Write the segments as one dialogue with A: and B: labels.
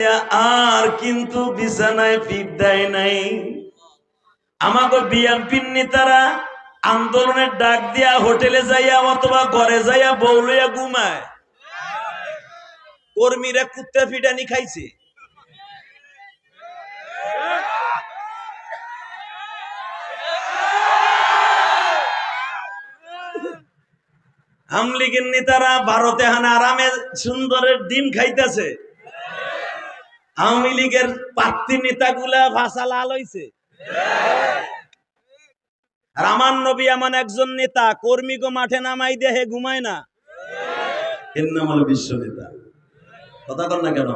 A: আর কিন্তু বিছানায় ফিট দেয় নাই। আমাকে বিএনপির নেতারা আন্দোলনের ডাক দিয়া হোটেলে যাইয়া অথবা ঘরে যাইয়া বউলইয়া ঘুমায়। কর্মীরা কুত্তা ফিটানি খাইছে। আমলিগের নেতারা ভারতে হানা আরামে সুন্দরের দিন খাইতেছে। আওয়ামী লীগের প্রার্থী নেতাগুলা ভাষা লাল হইছে। আর আমার নবী এমন একজন নেতা কর্মীকে মাঠে নামাই দিয়ে হে ঘুমায় না। এর নাম হলো বিশ্ব নেতা। কথা কর না কেন?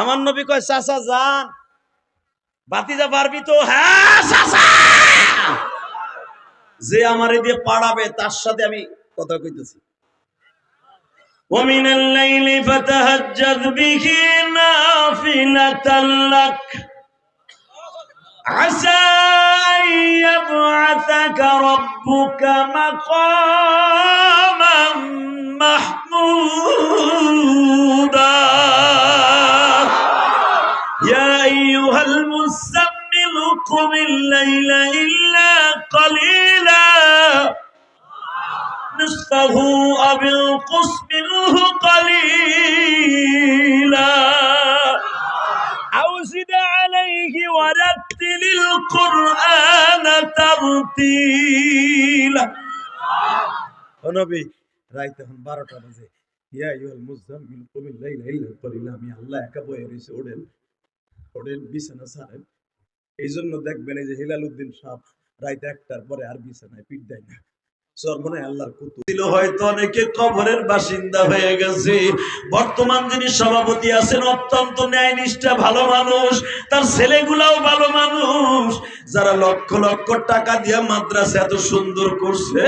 A: আমার নবী কয় চাচা যান। বাতিজা পারবি তো? হ্যাঁ যে আমারে দিয়ে পাড়াবে তার সাথে আমি কথা কইতেছি। ومن الليل فتهجد به نافلة لك. عسى أن يبعثك ربك مقاما محمودا. يا أيها المزمل قم الليل إلا قليلا. نصفه أو انقص منه قليلا أو زد عليه ورتل القرآن ترتيلا নবী রাইত এখন বারোটা বাজে ইয়া ইউল মুজাম্মিল কুমিল লাইলা ইল্লা কলিলা আমি আল্লাহ একা বয়ে রয়েছে ওড়েন ওড়েন বিছানা ছাড়েন এই জন্য দেখবেন এই যে হিলাল উদ্দিন সাহ রাইতে একটার পরে আর বিছানায় পিঠ দেয় না তার ভালো মানুষ। যারা লক্ষ লক্ষ টাকা দিয়া মাদ্রাসা এত সুন্দর করছে,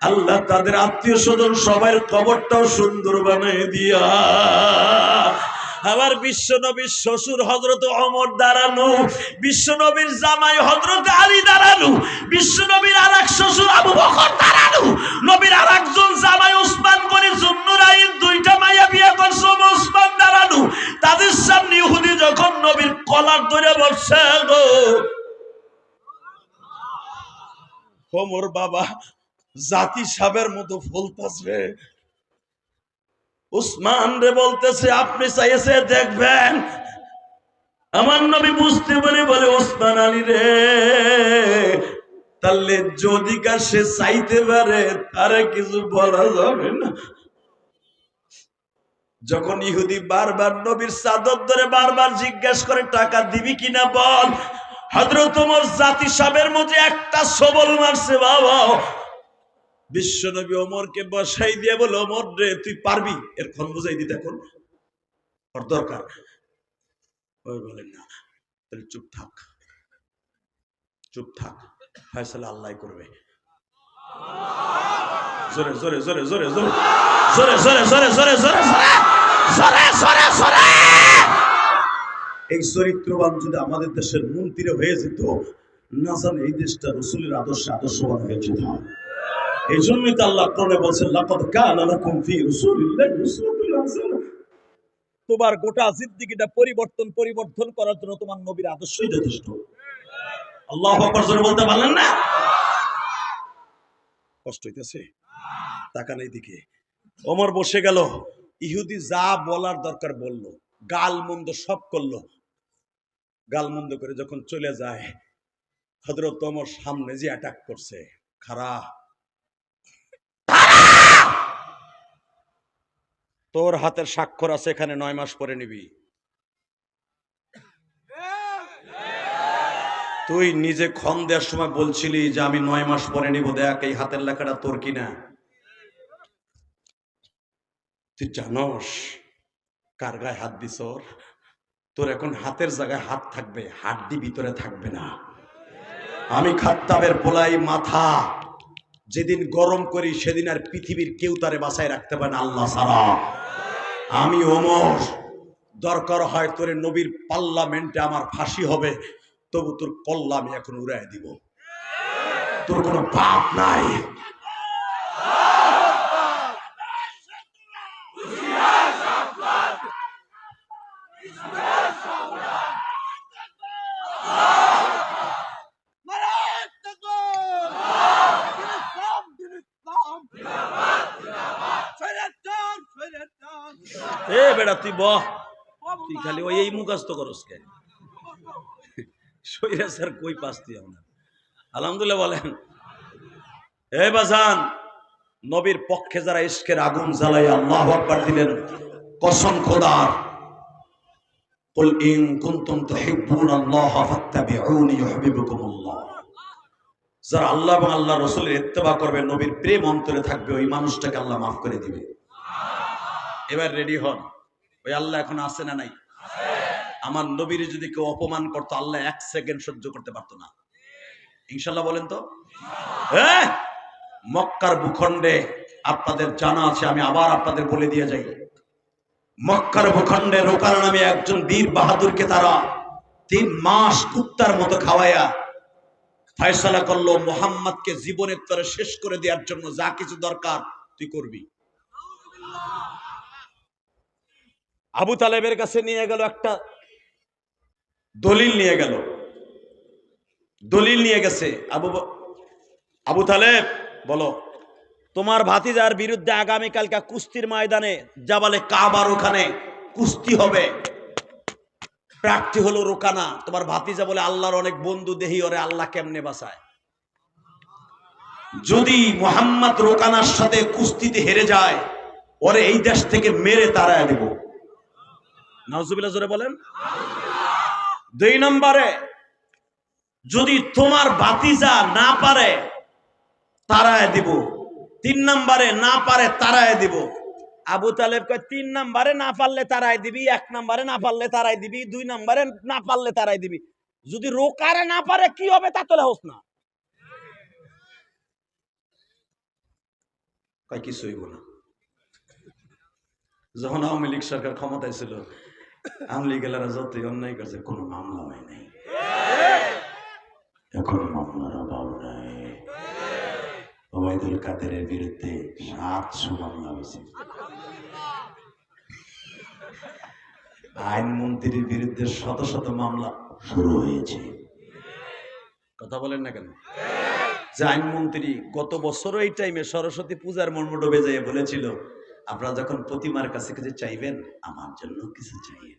A: আল্লাহ তাদের আত্মীয় স্বজন সবাই কবরটাও সুন্দর বানিয়ে দিয়া। আবার বিশ্ব নবীর শ্বশুর হজরত অমর দাঁড়ানো বিশ্ব নবীর জামাই হজরত আলী দাঁড়ানো বিশ্ব নবীর আর এক শ্বশুর আবু বকর দাঁড়ানো, নবীর আর একজন জামাই উসমান করে জুন্নুরাইন, দুইটা মাইয়া বিয়ে করছে উসমান দাঁড়ানো। তাদের সামনে ইহুদি যখন নবীর কলার ধরে বসছে গো ওমর বাবা, জাতি সাবের মতো ফুল ফুলতাছে। উসমান রে বলতেছে, আপনি চাইছে দেখবেন? আমার নবী বুঝতে পারে বলে, ওসমান আলী রে তাহলে যদি সে চাইতে পারে, তারে কিছু বলা যাবে না। যখন ইহুদি বারবার নবীর চাদর ধরে বারবার জিজ্ঞেস করে, টাকা দিবি কিনা বল? হজরত জাতি সাবের মধ্যে একটা সবল মারছে, বাবা বিশ্বনবী ওমরকে বসাই দিয়ে বলে ওমর রে তুই পারবি এর ক্ষণ বুঝাই দিতে এখন ওর দরকার ওই বলেন না তাহলে চুপ থাক চুপ থাক ফয়সালা আল্লাহ করবে জোরে জোরে জোরে জোরে জোরে জোরে জোরে জোরে জোরে জোরে জোরে জোরে জোরে এই চরিত্রবান যদি আমাদের দেশের মন্ত্রী হয়ে যেত না জানে এই দেশটা রসুলের আদর্শে আদর্শবান হয়ে যেত এই জন্যই তো আল্লাহ বলছেন, লাকাদ কানা লাকুম ফি রাসূলিল্লাহি উসওয়াতুন হাসানাহ তোমার গোটা পরিবর্তন পরিবর্তন করার জন্য তোমার নবীর আদর্শই যথেষ্ট। আল্লাহু আকবার বলতে পারলেন না? কষ্ট হইতেছে? তাকান দিকে ওমর বসে গেল। ইহুদি যা বলার দরকার বলল, গাল মন্দ সব করল। গাল মন্দ করে যখন চলে যায় হজরত ওমর সামনে যে অ্যাটাক করছে খারাপ তোর হাতের স্বাক্ষর আছে, এখানে নয় মাস পরে নিবি। তুই নিজে ক্ষণ দেওয়ার সময় বলছিলি যে আমি নয় মাস পরে নিব, দেখ এই হাতের লেখাটা তোর কিনা। তুই জানস কার গায়ে হাত দিস? তোর এখন হাতের জায়গায় হাত থাকবে, হাড্ডি ভিতরে থাকবে না। আমি খাত্তাবের পোলাই মাথা। যেদিন গরম করি, সেদিন আর পৃথিবীর কেউ তারে বাসায় রাখতে পারে না, আল্লাহ সারা আমি ওমর। দরকার হয় তোরে নবীর পার্লামেন্টে আমার ফাঁসি হবে, তবু তোর কল্লা আমি এখন উড়াই দিব। তোর কোনো পাপ নাই।
B: এ বেটা তুই বহ তুই খালি ওই এই মুখাস্ত করস কে সইরা স্যার কই পাস তুই আমরা আলহামদুলিল্লাহ বলেন এ বাজান নবীর পক্ষে যারা ইশকের আগুন জ্বালাই আল্লাহ আকবার দিলেন কসম খোদার قل إن كنتم تحبون الله فاتبعوني يحببكم الله যারা আল্লাহ এবং আল্লাহ রসুলের ইত্তেবা করবে নবীর প্রেম অন্তরে থাকবে ওই মানুষটাকে আল্লাহ মাফ করে দিবে এবার রেডি হন ওই আল্লাহ এখন আছে না নাই? আমার নবীর যদি কেউ অপমান করতো, আল্লাহ এক সেকেন্ড সহ্য করতে পারতো না। ইনশাল্লাহ বলেন তো? হ্যাঁ? মক্কার ভূখণ্ডে আপনাদের জানা আছে, আমি আবার আপনাদের বলে দিয়ে যাই। মক্কার ভূখণ্ডে রোকার নামে একজন বীর বাহাদুরকে তারা তিন মাস কুত্তার মতো খাওয়াইয়া ফয়সালা করল, মোহাম্মদকে জীবনের তরে শেষ করে দেওয়ার জন্য যা কিছু দরকার তুই করবি। আবু তালেবের কাছে নিয়ে গেল একটা দলিল নিয়ে গেল। দলিল নিয়ে গেছে। আবু আবু তালেব, বলো, তোমার ভাতিজার বিরুদ্ধে আগামীকালকে কুস্তির ময়দানে জাবালে কাবার ওখানে কুস্তি হবে। প্রার্থী হলো রোকানা। তোমার ভাতিজা বলে আল্লাহর অনেক বন্ধু দেহি, ওরে আল্লাহ কেমনে বাঁচায়? যদি মোহাম্মদ রোকানার সাথে কুস্তিতে হেরে যায়, ওরে এই দেশ থেকে মেরে তাড়ায় দেব। নাউজুবিল্লাহ জোরে বলেন। দুই নম্বরে, যদি তোমার বাতিজা না পারে, তারায় দিব। তিন নম্বরে, না পারে, তারায় দিব। আবু তালেব তিন নম্বরে না পারলে তারাই দিবি, এক নম্বরে না পারলে তারাই দিবি, দুই নম্বরে না পারলে তারাই দিবি। যদি রোকারে না পারে, কি হবে তা তোলে হোস না। কয় কিছু হইব না। যখন আওয়ামী লীগ সরকার ক্ষমতায় ছিল আওয়ামী লীগেরা যতই অন্যায় করছে, কোনো মামলা হয় নাই। এখন মামলার অভাব নাই। ওবায়দুল কাদেরের বিরুদ্ধে সাতশো মামলা হয়েছে। আইনমন্ত্রীর বিরুদ্ধে শত শত মামলা শুরু হয়েছে। কথা বলেন না কেন? যে আইনমন্ত্রী গত বছর এই টাইমে সরস্বতী পূজার মর্মডবে যেয়ে বলেছিল আপনারা যখন প্রতিমার কাছে কিছু চাইবেন আমার জন্য কিছু চাইবেন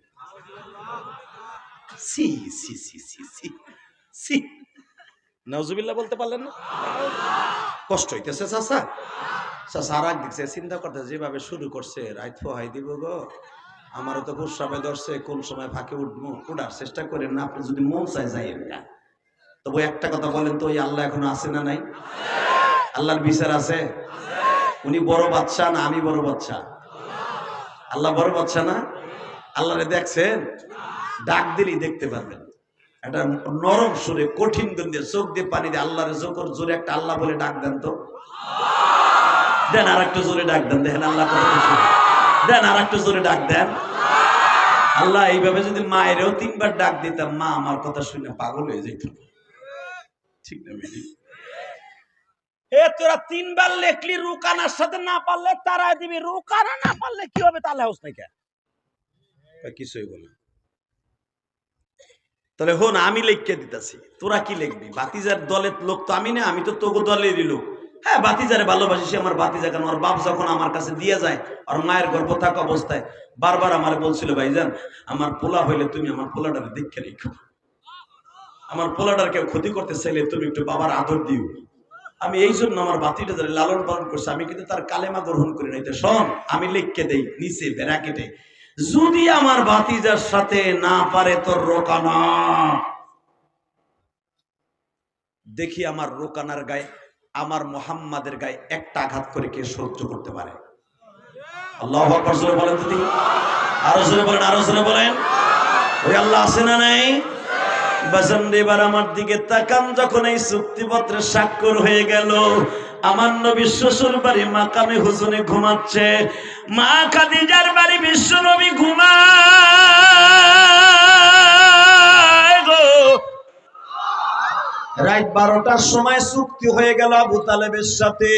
B: সি সি সি সি সি সি নজুবিল্লাহ বলতে পারলেন না? কষ্ট হইতেছে চাষা চাষা আর এক দিকছে চিন্তা করতে যেভাবে শুরু করছে রাইত ফোহাই দিব গো। আমারও তো প্রস্রাবে ধরছে কোন সময় ফাঁকে উঠবো উঠার চেষ্টা করেন না আপনি যদি মন চাই যাই না তবু একটা কথা বলেন তো ওই আল্লাহ এখনও আছে না নাই? আল্লাহর বিচার আছে? উনি বড় বাচ্চা না আমি বড় বাচ্চা? আল্লাহ বড় বাচ্চা না? আল্লাহরে দেখছেন? ডাক দিলেই দেখতে পারবেন। একটা নরম সুরে, কঠিন গন্ধে চোখ দিয়ে পানি দিয়ে আল্লাহরে জোকর, জোরে একটা আল্লাহ বলে ডাক দেন তো। দেন আর একটু জোরে ডাক দেন, দেখেন আল্লাহ দেন আর একটু জোরে ডাক দেন। আল্লাহ এইভাবে যদি মায়েরও তিনবার ডাক দিতাম, মা আমার কথা শুনে পাগল হয়ে যেত। ঠিক না এ, তোরা তিনবার লেখলি রুকানার সাথে না পারলে তারাই দিবি। রুকানা না পারলে কি হবে তাহলে হোস নাই কে কিছুই বলে তাহলে হন, আমি লিখকে দিতেছি। তোরা কি লিখবি? বাতিজার দলের লোক তো আমি না, আমি তো তোকে দলেরই লোক। হ্যাঁ বাতিজারে ভালোবাসি, সে আমার বাতিজা কেন? ওর বাপ যখন আমার কাছে দিয়ে যায় আর মায়ের গর্ভ থাকা অবস্থায়, বারবার আমার বলছিল, ভাইজান, আমার পোলা হইলে তুমি আমার পোলাটারে দেখে রেখো। আমার পোলাটার কেউ ক্ষতি করতে চাইলে তুমি একটু বাবার আদর দিও। আমি এই জন্য আমার বাতিটা যারা লালন পালন করছি, আমি কিন্তু তার কালেমা গ্রহণ করি না তো শোন, আমি লিখকে দেই, নিচে ব্যারাকেটে যদি আমার বাতিজার সাথে না পারে তোর রোকানা। দেখি আমার রোকানার গায়ে, আমার মোহাম্মাদের গায়ে একটা আঘাত করে কে সহ্য করতে পারে। আল্লাহ বলেন দিদি আরও বলেন আরও বলেন। ওই আল্লাহ আছে না নাই? বাজান এবার আমার দিকে তাকান, যখন এই চুক্তিপত্রে স্বাক্ষর হয়ে গেল, আমার নবী শ্বশুর বাড়ি মাকামে হুজুনে ঘুমাচ্ছে। মা খাদিজার বাড়ি বিশ্ব নবী ঘুমায়।
A: রাত বারোটার সময় চুক্তি হয়ে গেল আবু তালেবের সাথে।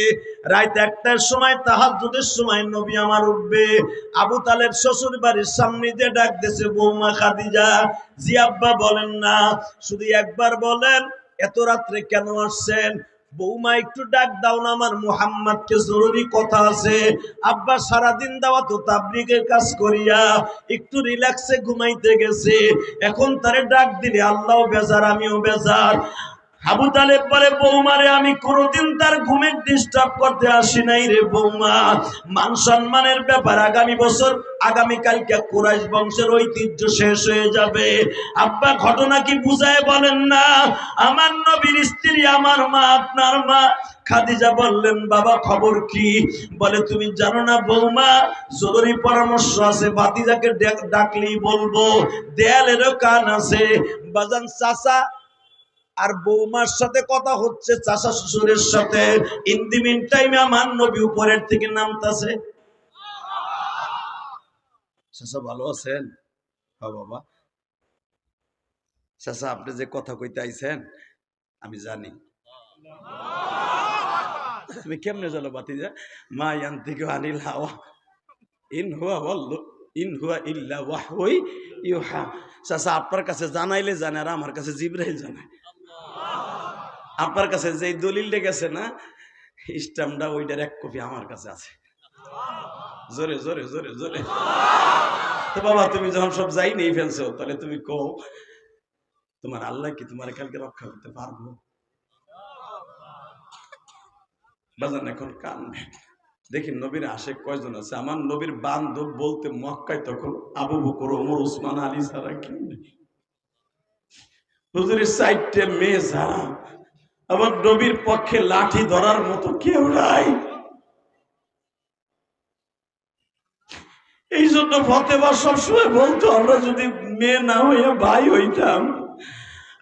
A: রাত একটার সময় তাহার তাহাজ্জুদের সময় নবী আমার উঠবে। আবু তালেব শ্বশুর বাড়ির সামনে দিয়ে ডাক দিয়েছে, বৌমা খাদিজা, জি আব্বা বলেন না, শুধু একবার বলেন, এত রাত্রে কেন আসছেন? বৌমা একটু ডাক দাও না আমার মুহাম্মদকে, জরুরি কথা আছে। আব্বা সারাদিন দেওয়া তো তাবলিগের কাজ করিয়া একটু রিল্যাক্সে ঘুমাইতে গেছে। এখন তারে ডাক দিলে আল্লাহ বেজার, আমিও বেজার। আবু তালেব বলে, বৌমারে, আমি কোনোদিন তার ঘুমের ডিস্টার্ব করতে আসি নাই রে বৌমা। মান সম্মানের ব্যাপার, আগামী বছর আগামী কালকে কুরাইশ বংশের ঐতিহ্য শেষ হয়ে যাবে। আব্বা, ঘটনা কি বুঝায় বলেন না? আমার নবীর স্ত্রী, আমার মা, আপনার মা। খাদিজা বললেন, বাবা, খবর কি? বলে, তুমি জানো না বৌমা, জরুরি পরামর্শ আছে বাতিজাকে ডাক- ডাকলেই বলব। দেয়ালেরও কান আছে। বাজান চাচা আর বৌমার সাথে কথা হচ্ছে চাচা শ্বশুরের সাথে। ইন টাইমে আমার নবী উপরের থেকে নামতাছে। চাচা ভালো আছেন? বাবা। চাচা আপনি যে কথা কইতে আইছেন, আমি জানি। তুমি কেমনে চলো বাতিজা মা ইয়ান থেকে আনিল হাওয়া। ইন হুয়া বলল ইন হুয়া ইল্লা ওয়াহই ইউহা। চাচা আপনার কাছে জানাইলে জানে আর আমার কাছে জিব্রাইল জানায়। আপনার কাছে যে দলিলটা গেছে না স্টাম্পটা ওইটার এক কপি আমার কাছে আছে। জোরে জোরে জোরে জোরে। তো বাবা, তুমি যখন সব যাই নেই ফেলছো তাহলে তুমি কও, তোমার আল্লাহ কি তোমার কালকে রক্ষা করতে পারব? বাজান, এখন কান্দে দেখি নবীর আশেক কয়জন আছে? আমার নবীর বান্ধব বলতে মক্কায় তখন আবু বকর, ওমর উসমান আলী ছাড়া নেই। হুজুরের সাইডে মেয়ে ছাড়া আবার নবীর পক্ষে লাঠি ধরার মতো কেউ নাই। এই জন্য ফতেবা সবসময় বলতো, আমরা যদি মেয়ে না হইয়া ভাই হইতাম,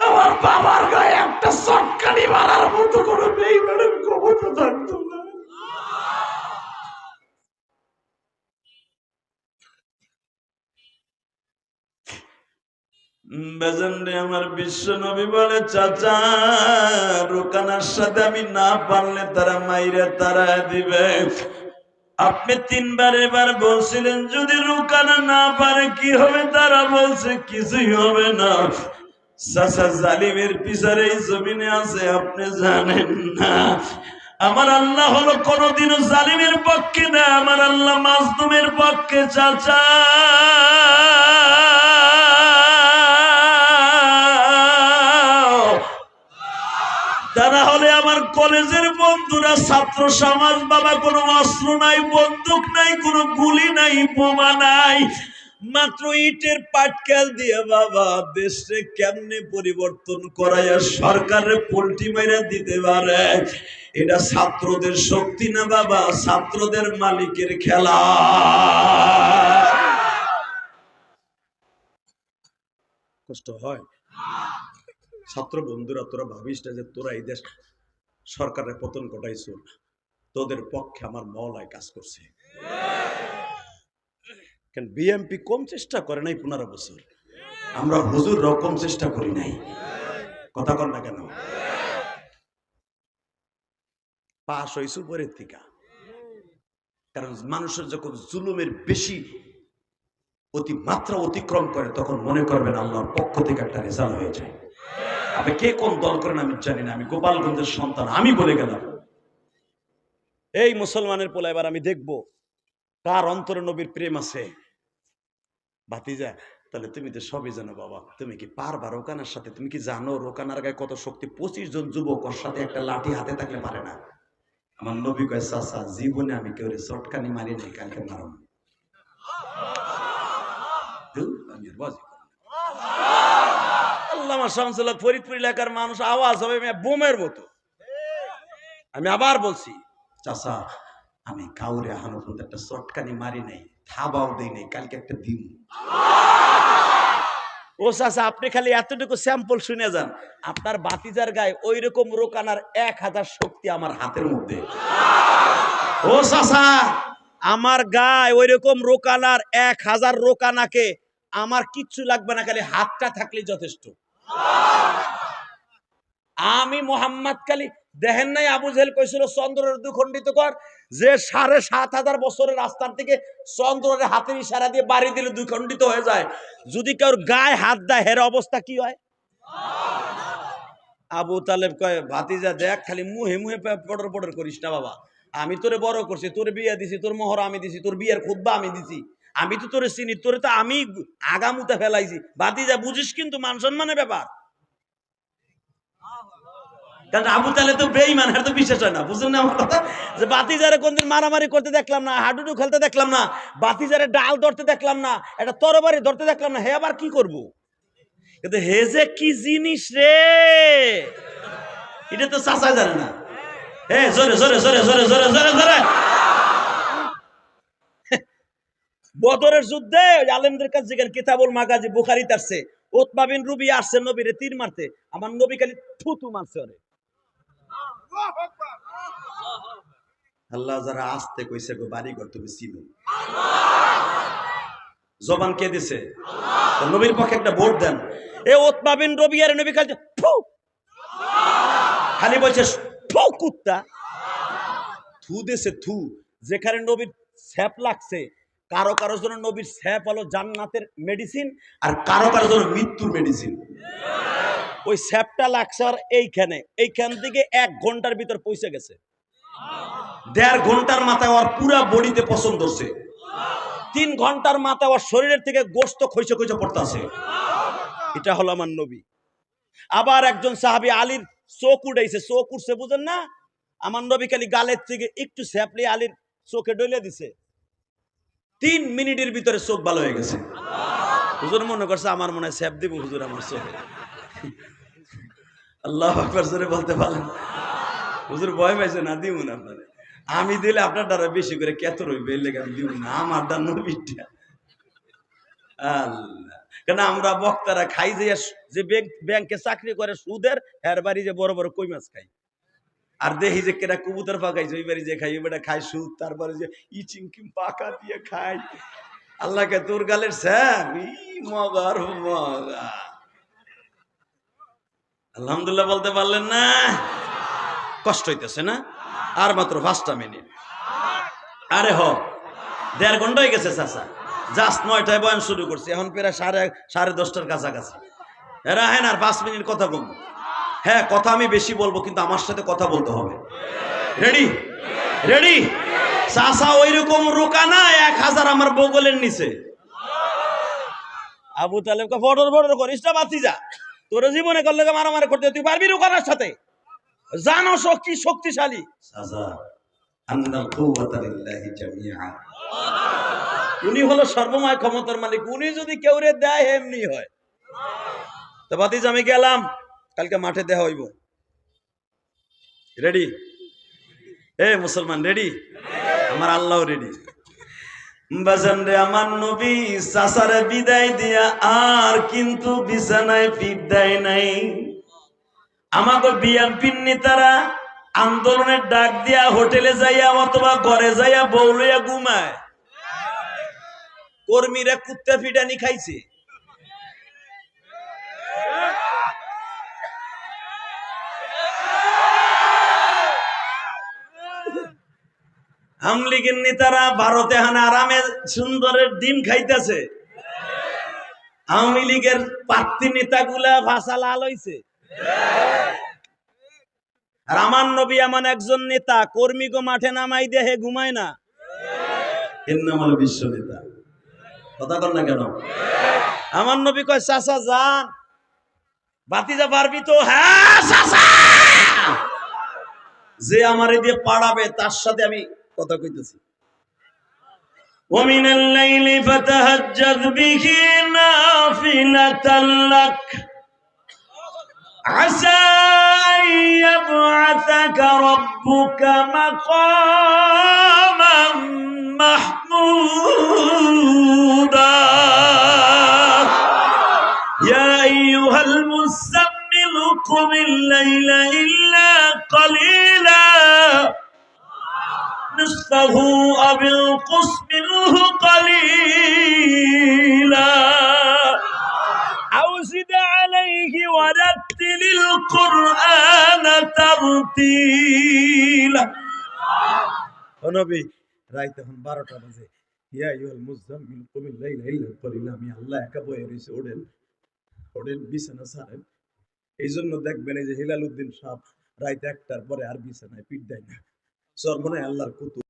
A: আমার বাবার গায়ে একটা চটকানি মারার মতো করে মেয়ে ম্যাডাম ক্ষমতা থাকতো না বেজন্ডে আমার বিশ্ব নবী বলে, চাচা, রোকানার সাথে আমি না পারলে তারা মাইরে তারা দিবে। আপনি তিনবার এবার বলছিলেন, যদি রুকানা না পারে, কি হবে তারা? বলছে, কিছুই হবে না। চাচা, জালিমের পিছারে এই জমিনে আছে, আপনি জানেন না। আমার আল্লাহ হলো কোনদিনও জালিমের পক্ষে না, আমার আল্লাহ মাজলুমের পক্ষে, চাচা। তারা হলে আমার কলেজের বন্ধুরা, ছাত্র সমাজ বাবা, কোনো অস্ত্র নাই, বন্দুক নাই, কোনো গুলি নাই, বোমা নাই। মাত্র ইটের পাটকেল দিয়ে বাবা, দেশে কেমনে পরিবর্তন করাইয়া সরকারের পোল্টি মাইরা দিতে পারে? এটা ছাত্রদের শক্তি না বাবা, ছাত্রদের মালিকের খেলা। কষ্ট হয়? ছাত্র বন্ধুরা, তোরা ভাবিস না যে তোরা এই দেশ সরকারের পতন ঘটাইছ? তোদের পক্ষে আমার মহলায় কাজ করছে। বিএমপি কম চেষ্টা করে নাই পনেরো বছর? আমরা হুজুর রকম চেষ্টা করি নাই। কথা কর না কেন? পাশ হয়েছে উপরের থেকে। কারণ মানুষের যখন জুলুমের বেশি অতি মাত্রা অতিক্রম করে, তখন মনে করবেন আল্লাহর পক্ষ থেকে একটা রেজাল্ট হয়ে যায়। আপনি কে কোন দল করেন আমি জানি না, আমি গোপালগঞ্জের সন্তান, আমি বলে গেলাম। এই মুসলমানের পোলা, এবার আমি দেখব কার অন্তরে নবীর প্রেম আছে। ভাতিজা, তাহলে তুমি তো সবই জানো বাবা, তুমি কি পারবা রোকানার সাথে? তুমি কি জানো রোকানার গায়ে কত শক্তি? পঁচিশ জন যুবক ওর সাথে একটা লাঠি হাতে থাকলে পারে না। আমার নবী কয়, চাচা, জীবনে আমি কেউ রে চটকানি মারি নাই, কালকে মারো আমি। আল্লামা শামসুল্লাহ ফরিদপুর এলাকার মানুষ, আওয়াজ হবে বোমের মতো। আমি আবার বলছি, চাচা, আমি কাউরে এখনও পর্যন্ত একটা চটকানি মারি নাই, থাবাও দেই নাই, কালকে একটা দিন ও চাচা, আপনি খালি এতটুকু স্যাম্পল শুনে যান। আপনার বাতিজার গায়ে ওই রকম রোকানার এক হাজার শক্তি আমার হাতের মধ্যে। ও চাচা, আমার গায়ে ওই রকম রোকানার এক হাজার রোকানাকে আমার কিচ্ছু লাগবে না, খালি হাতটা থাকলে যথেষ্ট।
B: আমি মোহাম্মদ কালী, দেখেন নাই আবু জেহেল কইছিল, চন্দ্রের দুখণ্ডিত কর, যে সাড়ে সাত হাজার বছরের রাস্তার থেকে চন্দ্রের হাতের ইশারা দিয়ে বাড়ি দিলে দুখণ্ডিত হয়ে যায়। যদি কারোর গায়ে হাত দেয়, হের অবস্থা কি হয়? আবু তালেব কয়, ভাতিজা, দেখ খালি মুহে মুহে পটর পটর করিস না বাবা। আমি তোরে বড় করছি, তোর বিয়ে দিছি, তোর মোহর আমি দিছি, তোর বিয়ের খুদ্া আমি দিছি। আমি তো তোরে চিনি, তোরে তো আমি আগামুতে ফেলাইছি। ভাতিজা বুঝিস কিন্তু মান সম্মানের ব্যাপার। কারণ আবু তালে তো বেইমান আর তো বিশ্বাস হয় না বুঝলেন না আমার কথা? যে বাতিজারে কোনদিন মারামারি করতে দেখলাম না, হাডুডু খেলতে দেখলাম না বাতিজারে ডাল ধরতে দেখলাম না, একটা তরবারি ধরতে দেখলাম না, হে আবার কি করব? কিন্তু হে যে কি জিনিস রে? এটা তো চাচা জানে না। হে জোরে জোরে জোরে জোরে জোরে জোরে জোরে। বদরের যুদ্ধে ওই আলেমদের কাছে যেখানে কিতাবুল মাগাজি বুখারি তারছে। ওতমা বিন রুবি আসছে নবীরে তীর মারতে। আমার নবী খালি থুতু মারছে ওরে। আল্লাহ যারা আসতে কইছে গো বাড়ি ঘর তুমি চিনো। জবান কে দিছে? নবীর পক্ষে একটা ভোট দেন। এ ওতমা বিন রবি আর নবী খালি খালি বলছে ফু কুত্তা। থু দেছে থু। যেখানে নবীর স্যাপ লাগছে কারও কারও জন্য নবীর স্যাপ হলো জান্নাতের মেডিসিন আর কারও কারও জন্য মৃত্যুর মেডিসিন ওই স্যাপটা লাগছে আর এইখানে, এইখান থেকে এক ঘণ্টার ভিতর পৌঁছে গেছে। দেড় ঘণ্টার মাথায় ওর পুরা বডিতে পছন্দ হচ্ছে। তিন ঘণ্টার মাথায় ওর শরীরের থেকে গোস্ত খৈছে খৈছে পড়তেছে। এটা হলো আমার নবী। আবার একজন সাহাবী আলীর চোখ উঠাইছে চোখ উঠছে বুঝেন না? আমার নবী খালি গালের থেকে একটু স্যাপলি আলীর চোখে ডলে দিছে। তিন মিনিটের ভিতরে চোখ ভালো হয়ে গেছে। হুজুর মনে করছে আমার মনে হয় স্যাপ দিব হুজুর আমার চোখে। আল্লাহ আকবার বলতে পারেন হুজুর ভয় পাইছে, না দিব না আপনারে। আমি দিলে আপনার দ্বারা বেশি করে কেত রইবে লেগে আমি দিব না, আমার দ্বার নবীটা আল্লাহ। কেন আমরা বক্তারা খাই যে যে ব্যাংকে চাকরি করে সুদের এর বাড়ি যে বড় বড় কই মাছ খাই? আর দেখি যে কেটা কবুতর পাকাইছে, ওই বাড়ি যে খাই, ওই বেটা খাই সুদ, তারপরে যে ই চিংকি পাকা দিয়ে খাই আল্লাহকে তোর গালের স্যাম ই মগার মগা। আলহামদুলিল্লাহ বলতে পারলেন না। কষ্ট হইতেছে না? আর মাত্র পাঁচটা মিনিট। আরে হ, দেড় ঘণ্টা হয়ে গেছে চাচা। জাস্ট নয়টায় বয়ান শুরু করছি, এখন প্রায় সাড়ে সাড়ে দশটার কাছাকাছি। এরা হ্যাঁ আর পাঁচ মিনিট কথা বলব। হ্যাঁ কথা আমি বেশি বলব কিন্তু আমার সাথে কথা বলতে হবে। রেডি রেডি চাচা ওই রকম রোকা না এক হাজার আমার বগলের নিচে। আবু তালেব ফটর ফটর করিস না বাতি যা তোর জীবনে করলে মারামারি করতে তুই পারবি রোকানার সাথে? জানো শক্তি শক্তিশালী। উনি হলো সর্বময় ক্ষমতার মালিক উনি যদি কেউ রে দেয় এমনি হয়। তো বাতিজ আমি গেলাম। কালকে মাঠে দেওয়া হইব। রেডি এ মুসলমান রেডি আমার আল্লাহ রেডি বাজান রে আমার নবী, চাচারে বিদায় দিয়া আর কিন্তু বিছানায় পিঠ দেয় নাই। আমাকে বিএমপির নেতারা আন্দোলনের ডাক দিয়া হোটেলে যাইয়া অথবা ঘরে যাইয়া বউ লইয়া ঘুমায়। কর্মীরা কুত্তা ফিডানি খাইছে। আমলিগের নেতারা ভারতে হানা আরামে সুন্দরের ডিম খাইতেছে। আওয়ামী লীগের প্রার্থী নেতাগুলা ভাষা লাল হইছে। আর নবী এমন একজন নেতা, কর্মী গো মাঠে নামাই দেহে ঘুমায় না। এর নাম বিশ্ব নেতা। কথা কর না কেন? আমার নবী কয়, চাচা, যান। বাতিজা পারবি তো? হ্যাঁ চাচা! যে আমার দিয়ে পাড়াবে, তার সাথে আমি কথা কইতেছি ومن الليل فتهجد به نافلة لك عسى أن يبعثك ربك مقاما محمودا يا أيها المزمل قم الليل إلا قليلا نصفه أو انقص منه قليلا أو
A: زد عليه ورتل القرآن ترتيلا ও নবী রাত এখন বারোটা বাজে ইয়া ইউল মুজাম্মিল কুমিল লাইলা ইল্লা কলিলা আমি আল্লাহ একা বয়ে রয়েছে ওড়েন ওড়েন বিছানা ছাড়েন এই জন্য দেখবেন এই যে হিলাল উদ্দিন সাহ রাত একটার পরে আর বিছানায় পিঠ দেয় না সর্বনায় আল্লাহর কুতু